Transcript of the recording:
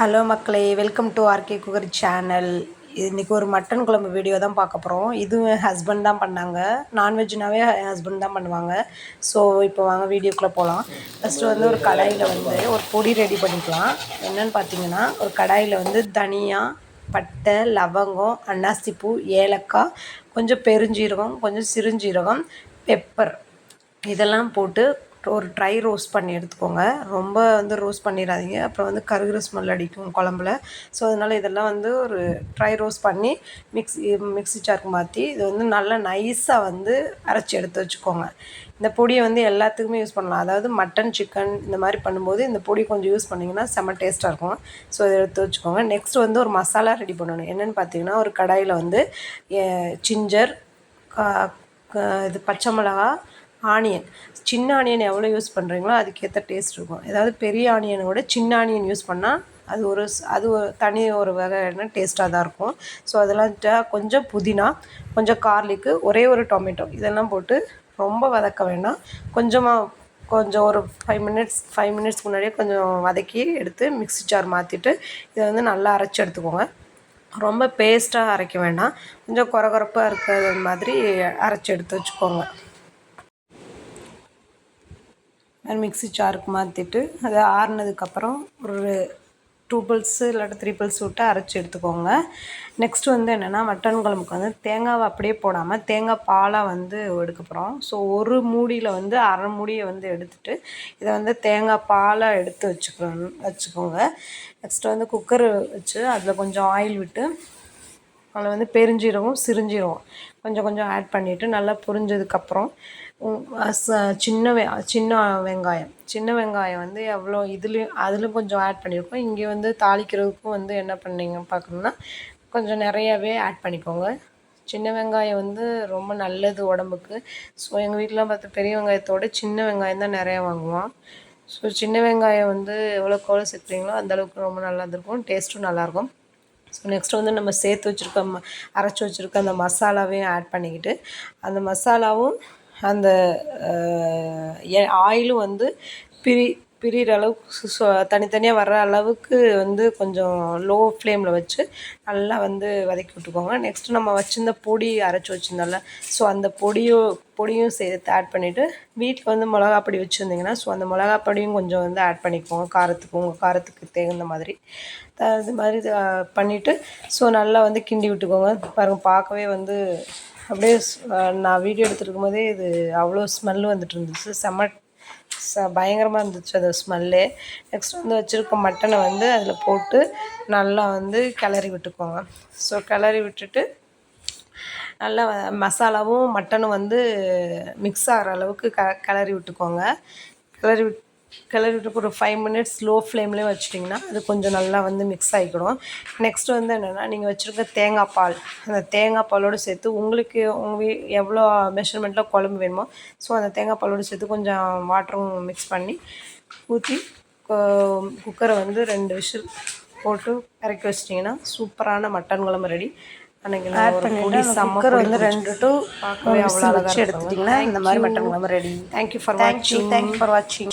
Hello மக்களே welcome to RK cooker channel. இன்றைக்கி ஒரு மட்டன் குழம்பு வீடியோ தான் பார்க்க போகிறோம் இதுவும் என் ஹஸ்பண்ட் தான் பண்ணாங்க. நான்வெஜ்னாவே என் ஹஸ்பண்ட் தான் பண்ணுவாங்க. ஸோ இப்போ வாங்க வீடியோக்குள்ளே போகலாம் ஃபஸ்ட்டு வந்து ஒரு கடாயில் வந்து ஒரு பொடி ரெடி பண்ணிக்கலாம். என்னென்னு பார்த்தீங்கன்னா ஒரு கடாயில் வந்து தனியா பட்டை லவங்கம் அன்னாசிப்பூ ஏலக்காய் கொஞ்சம் பெருஞ்சீரகம் கொஞ்சம் சிறுஞ்சீரகம் பெப்பர் இதெல்லாம் போட்டு ஒரு ட்ரை ரோஸ்ட் பண்ணி எடுத்துக்கோங்க. ரொம்ப வந்து ரோஸ்ட் பண்ணிடாதீங்க. அப்புறம் வந்து கருகிற ஸ்மெல் அடிக்கும் குழம்புல. ஸோ அதனால் இதெல்லாம் வந்து ஒரு ட்ரை ரோஸ்ட் பண்ணி மிக்ஸி மிக்ஸி சாருக்கு மாற்றி இது வந்து நல்லா நைஸாக வந்து அரைச்சி எடுத்து வச்சுக்கோங்க. இந்த பொடியை வந்து எல்லாத்துக்குமே யூஸ் பண்ணலாம். அதாவது மட்டன் சிக்கன் இந்த மாதிரி பண்ணும்போது இந்த பொடி கொஞ்சம் யூஸ் பண்ணிங்கன்னா செம்ம டேஸ்ட்டாக இருக்கும். ஸோ இதை எடுத்து வச்சுக்கோங்க. நெக்ஸ்ட் வந்து ஒரு மசாலா ரெடி பண்ணணும். என்னென்னு பார்த்தீங்கன்னா ஒரு கடாயில் வந்து ஜிஞ்சர் இது பச்சை மிளகா ஆனியன். சின்ன ஆனியன் எவ்வளோ யூஸ் பண்ணுறீங்களோ அதுக்கேற்ற டேஸ்ட் இருக்கும். ஏதாவது பெரிய ஆனியனை விட சின்ன ஆனியன் யூஸ் பண்ணால் அது ஒரு அது ஒரு தனி ஒரு வகையான டேஸ்ட்டாக தான் இருக்கும். ஸோ அதெல்லாம் கொஞ்சம் புதினா கொஞ்சம் கார்லிக்கு ஒரே ஒரு டொமேட்டோ இதெல்லாம் போட்டு ரொம்ப வதக்க வேண்டாம். கொஞ்சமாக கொஞ்சம் ஒரு ஃபைவ் மினிட்ஸ் ஃபைவ் மினிட்ஸ் முன்னாடியே கொஞ்சம் வதக்கி எடுத்து மிக்ஸி ஜார் மாற்றிட்டு இதை வந்து நல்லா அரைச்சி எடுத்துக்கோங்க. ரொம்ப பேஸ்ட்டாக அரைக்க வேண்டாம். கொஞ்சம் குறகுறப்பாக இருக்கிற மாதிரி அரைச்சி எடுத்து வச்சுக்கோங்க. மிக்ஸி ஜாருக்கு மாற்றிட்டு அதை ஆறுனதுக்கப்புறம் ஒரு டூ பல்ஸு இல்லாட்டி த்ரீ பல்ஸ் விட்டு அரைச்சி எடுத்துக்கோங்க. நெக்ஸ்ட்டு வந்து என்னென்னா மட்டன் குழம்புக்கு வந்து தேங்காவை அப்படியே போடாமல் தேங்காய் பாலாக வந்து எடுக்க போகிறோம் ஸோ ஒரு மூடியில் வந்து அரை மூடியை வந்து எடுத்துகிட்டு இதை வந்து தேங்காய் பாலாக எடுத்து வச்சுக்கணும் வச்சுக்கோங்க. நெக்ஸ்ட்டு வந்து குக்கர் வச்சு அதில் கொஞ்சம் ஆயில் விட்டு அதில் வந்து பெருஞ்சீரகம் சிறுஞ்சீரகம் கொஞ்சம் கொஞ்சம் ஆட் பண்ணிவிட்டு நல்லா புரிஞ்சதுக்கப்புறம் சின்ன வெ சின்ன வெங்காயம். சின்ன வெங்காயம் வந்து எவ்வளோ இதுலேயும் அதில் கொஞ்சம் ஆட் பண்ணியிருக்கோம் இங்கே வந்து தாளிக்கிறதுக்கும் வந்து என்ன பண்ணீங்க பார்க்கணுன்னா கொஞ்சம் நிறையாவே ஆட் பண்ணிக்கோங்க. சின்ன வெங்காயம் வந்து ரொம்ப நல்லது உடம்புக்கு. ஸோ எங்கள் வீட்டிலாம் பார்த்து பெரிய வெங்காயத்தோட சின்ன வெங்காயம் தான் நிறையா வாங்குவோம். ஸோ சின்ன வெங்காயம் வந்து எவ்வளோக்கு எவ்வளோ சேர்க்குறீங்களோ அந்தளவுக்கு ரொம்ப நல்லா இருக்கும் டேஸ்ட்டும் நல்லாயிருக்கும் ஸோ நெக்ஸ்ட் வந்து நம்ம சேர்த்து வச்சுருக்க ம அரைச்சி வச்சுருக்க அந்த மசாலாவையும் ஆட் பண்ணிக்கிட்டு அந்த மசாலாவும் அந்த ஆயிலும் வந்து பிரி பிரிகிற அளவுக்கு தனித்தனியாக வர்ற அளவுக்கு வந்து கொஞ்சம் லோ ஃப்ளேமில் வச்சு நல்லா வந்து வதக்கி விட்டுக்கோங்க. நெக்ஸ்ட்டு நம்ம வச்சுருந்த பொடி அரைச்சி வச்சுருந்தோம்ல ஸோ அந்த பொடியும் பொடியும் சேர்த்து ஆட் பண்ணிவிட்டு வீட்டில் வந்து மிளகா பொடி வச்சுருந்தீங்கன்னா ஸோ அந்த மிளகா பொடியும் கொஞ்சம் வந்து ஆட் பண்ணிக்கோங்க. காரத்துக்கு உங்கள் காரத்துக்கு தகுந்த மாதிரி. அது மாதிரி பண்ணிவிட்டு ஸோ நல்லா வந்து கிண்டி விட்டுக்கோங்க. பாருங்கள் பார்க்கவே வந்து அப்படியே நான் வீடியோ எடுத்துருக்கும் போதே இது அவ்வளோ ஸ்மெல் வந்துட்டு இருந்துச்சு. செம்ம ச பயங்கரமாக இருந்துச்சு அது ஸ்மெல்லு நெக்ஸ்ட் வந்து வச்சுருக்க மட்டனை வந்து அதில் போட்டு நல்லா வந்து கிளறி விட்டுக்கோங்க. ஸோ கிளறி விட்டுட்டு நல்லா மசாலாவும் மட்டனும் வந்து மிக்ஸ் ஆகிற அளவுக்கு க கிளறி விட்டுக்கோங்க. கிளறி விட் கிளறி விட்டு ஒரு ஃபைவ் மினிட்ஸ் லோ ஃப்ளேம்லேயே வச்சிட்டிங்கன்னா அது கொஞ்சம் நல்லா வந்து மிக்ஸ் ஆகிக்கிடும். நெக்ஸ்ட் வந்து என்னென்னா நீங்கள் வச்சுருக்க தேங்காய் பால். அந்த தேங்காய் பாலோடு சேர்த்து உங்களுக்கு உங்கள் வீ எவ்வளோ மெஷர்மெண்ட்டில் குழம்பு வேணுமோ ஸோ அந்த தேங்காய் பாலோடு சேர்த்து கொஞ்சம் வாட்டரும் மிக்ஸ் பண்ணி ஊற்றி குக்கரை வந்து ரெண்டு விஷல் போட்டு இறக்கி வச்சிட்டிங்கன்னா சூப்பரான மட்டன் குழம்பு ரெடி அன்றைக்கி ஆட் பண்ணிட்டு குக்கர் வந்து ரெண்டு டு பார்க்கவே அவ்வளோ எடுத்துட்டிங்கன்னா இந்த மாதிரி மட்டன் குழம்பு ரெடி தேங்க்யூ ஃபார் வாட்சிங் தேங்க்யூ ஃபார் வாட்சிங்